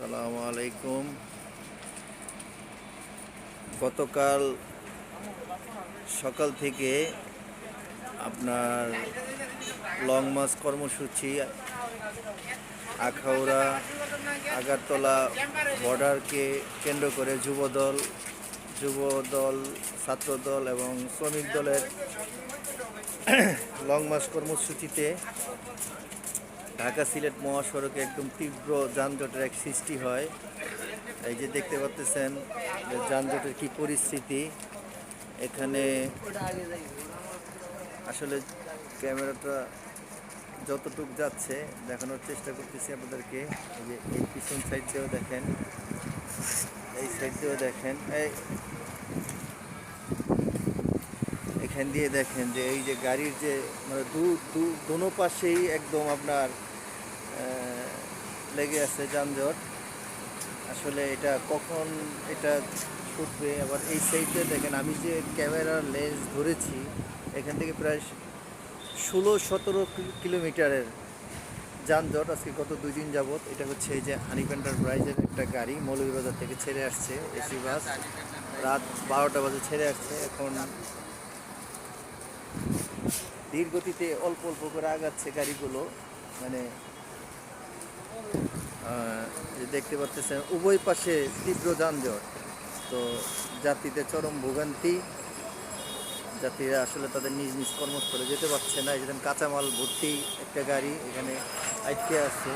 আসসালামু আলাইকুম। গতকাল সকাল থেকে আপনার লং মার্চ কর্মসূচি, আখাউড়া, আগারতলা বর্ডারকে কেন্দ্র করে যুবদল যুবদল, ছাত্রদল এবং শ্রমিক দলের লং মার্চ কর্মসূচিতে ঢাকা সিলেট মহাসড়কে একদম তীব্র যানজটের এক সৃষ্টি হয়। এই যে দেখতে পাচ্ছেন যে যানজটের কি পরিস্থিতি। এখানে আসলে ক্যামেরাটা যতটুক যাচ্ছে, দেখানোর চেষ্টা করতেছি আপনাদেরকে। এই যে এই পিছন সাইড দিয়েও দেখেন, এই সাইড দিয়েও দেখেন, এই এখান দিয়ে দেখেন যে এই যে গাড়ির যে মানে দু দু দোনো পাশেই একদম আপনার লেগে আছে যানজট। আসলে এটা কখন এটা ছুটবে? আবার এই সাইডে দেখেন, আমি যে ক্যামেরার লেন্স ধরেছি, এখান থেকে প্রায় ষোলো সতেরো কিলোমিটারের যানজট। আজকে গত দুই দিন যাবত এটা হচ্ছে এই যে হানিফ এন্টারপ্রাইজের একটা গাড়ি মৌলভীবাজার থেকে ছেড়ে আসছে এসি বাস রাত বারোটা বাজে ছেড়ে আসছে। এখন ধীর গতিতে অল্প অল্প করে আগাচ্ছে গাড়িগুলো। মানে দেখতে পাচ্ছেন, উভয় পাশে তীব্র যানজট। তো যাত্রীদের চরম ভোগান্তি। যাত্রীরা আসলে তাদের নিজ নিজ কর্মস্থলে যেতে পারছে না। এই কাঁচামাল ভর্তি একটা গাড়ি এখানে আটকে আছে।